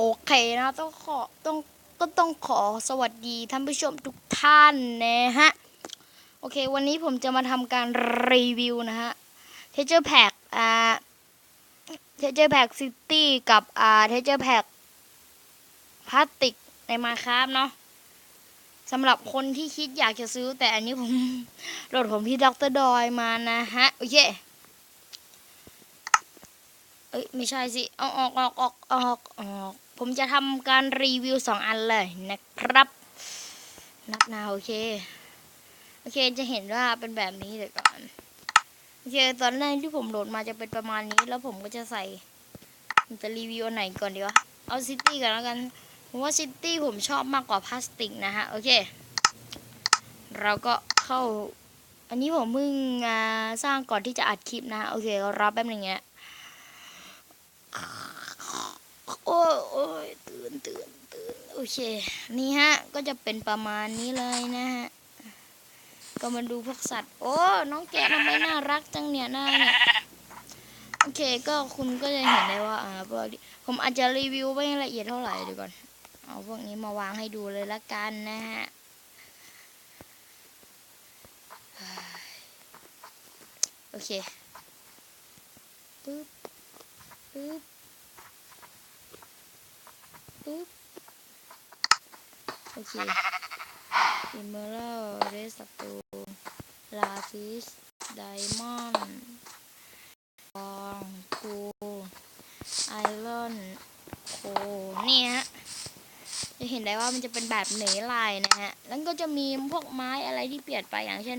โอเคนะต้องขอต้องก็ต้องขอสวัสดีท่านผู้ชมทุกท่านนะฮะ โอเค วันนี้ผมจะมาทำการรีวิวนะฮะเทเจอร์แพ็กอ่าเทเจอร์แพ็กซิตี้กับอ่าเทเจอร์แพ็กพลาสติกในมาครับเนาะสำหรับคนที่คิดอยากจะซื้อ แต่อันนี้ผมโหลดของพี่ด็อกเตอร์ดอยมานะฮะ โอเคเอ้ย ไม่ใช่สิ เอาออกออกออกออกออก ผมจะทำการรีวิวสองอันเลยนะครับนับนาโอเค โอเคจะเห็นว่าเป็นแบบนี้เดี๋ยวก่อนโอเคตอนแรกที่ผมโหลดมาจะเป็นประมาณนี้ แล้วผมก็จะใส่จะรีวิวอันไหนก่อนดีวะเอาซิตี้ก่อนแล้วกันผมว่าซิตี้ผมชอบมากกว่าพลาสติกนะฮะ โอเค เราก็เข้า อันนี้ผมเพิ่งสร้างก่อนที่จะอัดคลิปนะ โอเครอแป๊บนึงเงี้ย โอ้ยโอ้ย ตื่นตื่นตื่นโอเค นี่ฮะ ก็จะเป็นประมาณนี้เลยนะฮะ ก็มาดูพวกสัตว์ โอ้ น้องแกะทำไมน่ารักจังเนี่ยหน้าเนี่ยโอเค ก็คุณก็จะเห็นได้ว่าอ่าพวกผมอาจจะรีวิวไม่ละเอียดเท่าไหร่เดี๋ยวก่อน เอาพวกนี้มาวางให้ดูเลยละกันนะฮะโอเคปึ๊บปึ๊บ ปึ๊บโอเคอิมเมอรัลเรสตูลาฟิสไดมอนด์ทองกูไอรอนโคเนี่ฮะจะเห็นได้ว่ามันจะเป็นแบบเหนลายนะฮะ แล้วก็จะมีพวกไม้อะไรที่เปลี่ยนไปอย่างเช่น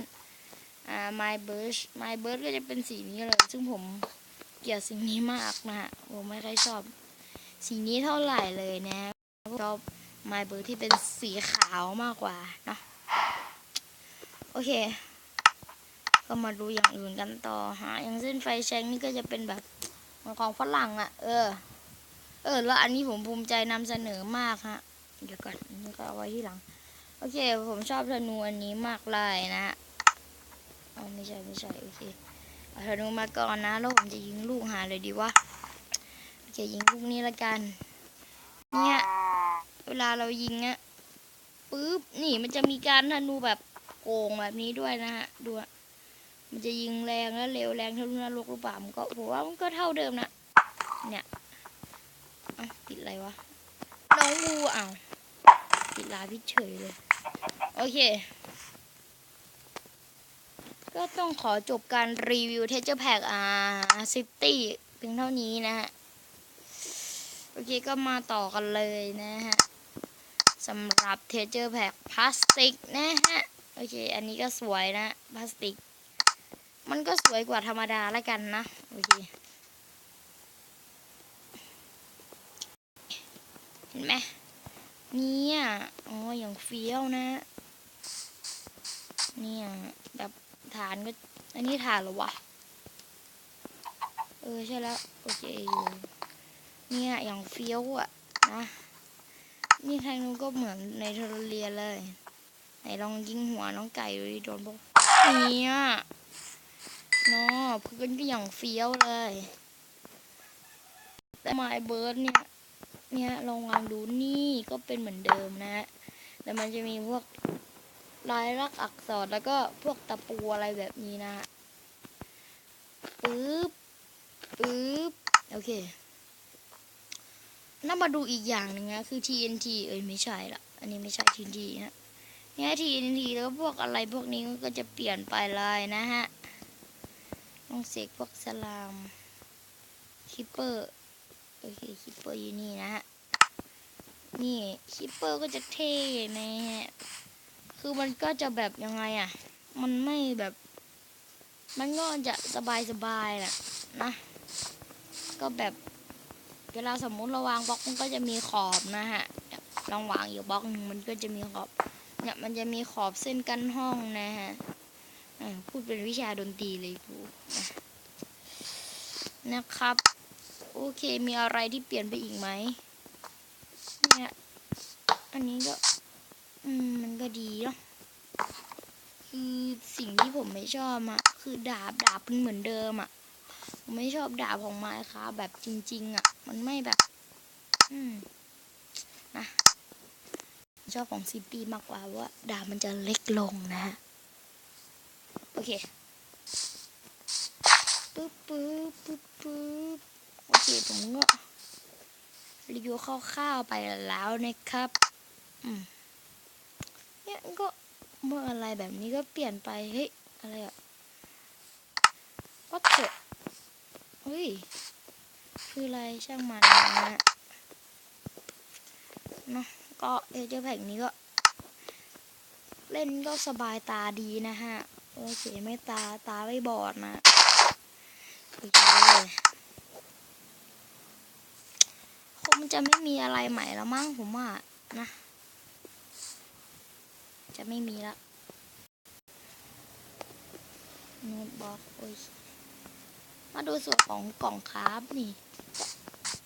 อ่าไม้เบิร์ชไม้เบิร์ชก็จะเป็นสีนี้เลย ซึ่งผมเกลียดสิ่งนี้มากนะฮะ ผมไม่ค่อยชอบ สีนี้เท่าไหร่เลยนะชอบไมเบอร์ที่เป็นสีขาวมากกว่าเนอะโอเค ก็มาดูอย่างอื่นกันต่อฮะอย่างเส้นไฟแชงนี่ก็จะเป็นแบบของฝรั่งอะ่ะเออ เออ แล้วอันนี้ผมภูมิใจนำเสนอมากฮะ เดี๋ยวก่อนนี่ก็เอาไว้ที่หลัง โอเค ผมชอบธนูอันนี้มากเลยนะฮะอ๋อไม่ใช่ไม่ใช่โอเคเอาธนูมาก่อนนะ แล้วผมจะยิงลูกหาเลยดีวะ โอเคยิงลูกนี้ละกัน เนี่ย เวลาเรายิงอะปุ๊บ นี่มันจะมีการธนูแบบโกงแบบนี้ด้วยนะฮะ ดูอะมันจะยิงแรงและเร็วแรงทะลุนรกหรือเปล่ามันก็ผมว่ามันก็เท่าเดิมนะ เนี่ยอะติดอะไรวะ น้องงูอ้าวติดลาพิเฉยเลย โอเค ก็ต้องขอจบการรีวิวเทเจอร์แพ็กอ่าซิตี้เพียงเท่านี้นะฮะ อเคก็มาต่อกันเลยนะฮะสำหรับเทเจอร์แพ็กพลาสติกนะฮะ โอเค อันนี้ก็สวยนะพลาสติก มันก็สวยกว่าธรรมดาแล้วกันนะ โอเค เห็นไหมเนี่ยอ๋ออย่างเฟี้ยวนะ เนี่ย แบบฐานก็ อันนี้ฐานหรอวะ เออ ใช่แล้ว โอเคอยู่ เนี่ยอย่างเฟี้ยวอะนะนี่ทางนู้นก็เหมือนในทอร์เรียเลย ไหนลองยิงหัวน้องไก่ดูดิโดนพวกเนี่ยเนาะพื้นก็อย่างเฟี้ยวเลย แต่ไม้เบิร์ดเนี่ย เนี่ยลองวางดูนี่ก็เป็นเหมือนเดิมนะ แต่มันจะมีพวกลายลักษณ์อักษรแล้วก็พวกตะปูอะไรแบบนี้นะปึ๊บปึ๊บโอเค น่ามาดูอีกอย่างหนึ่งนะคือ TNT เอ้ยไม่ใช่ละอันนี้ไม่ใช่ TNT ฮะเนี่ย TNT แล้วพวกอะไรพวกนี้ก็จะเปลี่ยนไปเลยนะฮะต้องเสกพวกสลามคิปเปอร์โอเคคิปเปอร์อยู่นี่นะฮะนี่คิปเปอร์ก็จะเท่นะฮะคือมันก็จะแบบยังไงอะ มันไม่แบบ มันก็จะสบายสบายๆแหละนะ ก็แบบ เวลาสมมุติเราวางบล็อกมันก็จะมีขอบนะฮะลองวางอยู่บล็อกหนึ่งมันก็จะมีขอบ เนี่ยมันจะมีขอบเส้นกั้นห้องนะฮะอ่าพูดเป็นวิชาดนตรีเลยกูนะนะครับ โอเคมีอะไรที่เปลี่ยนไปอีกไหมเนี่ยอันนี้ก็ อืมมันก็ดีเนาะคือสิ่งที่ผมไม่ชอบอะคือดาบดาบมันเหมือนเดิมอะ ผมไม่ชอบดาบของไม้ค่ะแบบจริง ๆ อะ มันไม่แบบ อืมนะ ชอบของซีปีมากกว่าว่า ดาบมันจะเล็กลงนะฮะ โอเคปึ๊บปึ๊บปึ๊บปึ๊บโอเค ผมก็รีวิวคร่าวๆไปแล้วนะครับ อืมเนี่ยก็เมื่ออะไรแบบนี้ก็เปลี่ยนไป เฮ้ย อะไรอะวัดเถอะ ฮ้ย คืออะไรช่างมันนะเนาะก็เอเจอร์แพ็กนี้ก็ เล่นก็สบายตาดีนะฮะ โอเคไม่ตาตาไม่บอดนะโอเคคงจะไม่มีอะไรใหม่แล้วมั้งผมว่านะ จะไม่มีละโน้ตบล็อกโอ้ย มาดูส่วนของกล่องคราฟนี่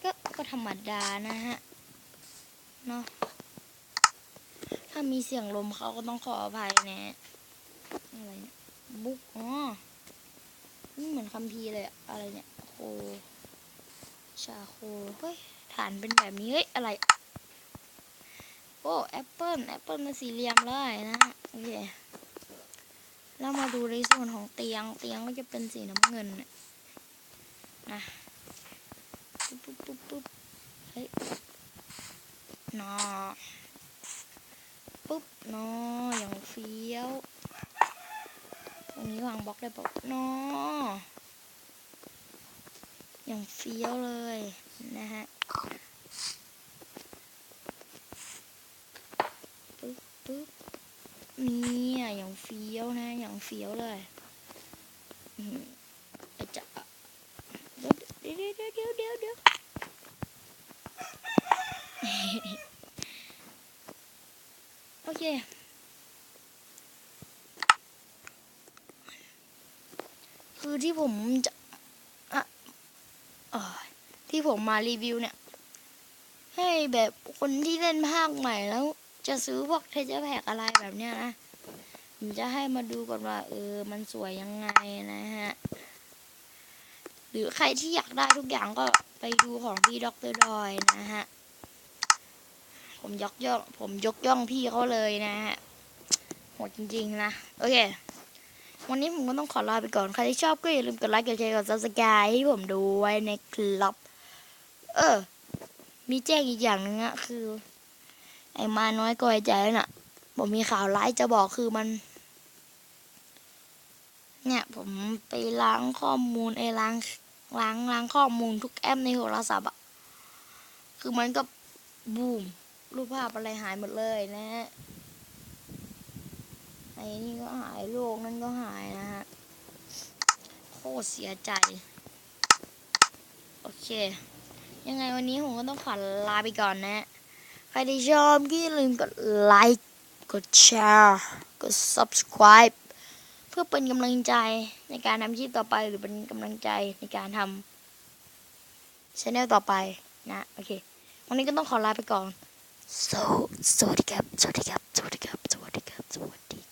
ก็ก็ธรรมดานะฮะเนาะถ้ามีเสียงลมเขาก็ต้องขออภัยนะอะไรเนี่ยบุ๊กอ๋อเหมือนคัมภีร์เลยอะอะไรเนี่ยโคชาโคเฮ้ยฐานเป็นแบบนี้เฮ้ยอะไรโอ้แอปเปิลแอปเปิลมันสี่เหลี่ยมเลยนะโอเคแล้วมาดูในส่วนของเตียงเตียงก็จะเป็นสีน้ำเงินน่ะ นะปุ๊บปุ๊บปุ๊บปุ๊บเฮ้ยนอปุ๊บนออย่างเฟี้ยว ตรงนี้วางบล็อกได้ปะนออย่างเฟี้ยวเลยนะฮะ ปึ๊บปึ๊บเนี่ยอย่างเฟี้ยวนะ อย่างเฟี้ยวเลยอืมอาจจะเดี๋ยวเดี๋ยวเดี๋ยวเดี๋ยวเดี๋ยวเดี๋ยว โอเคคือที่ผมจะอะเอ่อที่ผมมารีวิวเนี่ย ให้แบบคนที่เล่นภาคใหม่แล้ว จะซื้อพวกเทเจอร์แพกอะไรแบบเนี้ยนะ ผมจะให้มาดูก่อนว่า เออ มันสวยยังไงนะฮะ หรือใครที่อยากได้ทุกอย่างก็ไปดูของพี่ด็อกเตอร์ดอยนะฮะ ผมยกย่อง ผมยกย่องพี่เขาเลยนะฮะโหดจริงๆนะ โอเค วันนี้ผมก็ต้องขอลาไปก่อน ใครที่ชอบก็อย่าลืมกดไลค์ กดแชร์ กดซับสไครต์ให้ผมด้วยนะครับ เออ มีแจ้งอีกอย่างหนึงอะคือ ไอ้มาน้อยก็ไอ้ใจน่ะ ผมมีข่าวร้ายจะบอกคือมัน เนี่ยผมไปล้างข้อมูลไอ้ล้างล้างล้างข้อมูลทุกแอปในโทรศัพท์อะคือมันก็บูม รูปภาพอะไรหายหมดเลยนะฮะไอ้นี่ก็หายโลกนั่นก็หายนะฮะโคตรเสียใจ โอเค ยังไงวันนี้ผมก็ต้องขอลาไปก่อนนะ ใครที่ชอบก็อย่าลืมกดไลค์กดแชร์กด subscribe เพื่อเป็นกำลังใจในการทำคลิปต่อไปหรือเป็นกำลังใจในการทำช anel ต่อไปนะ โอเค วันนี้ก็ต้องขอลาไปก่อน so สวัสดีครับ สวัสดีครับ สวัสดีครับ สวัสดีครับ สวัสดี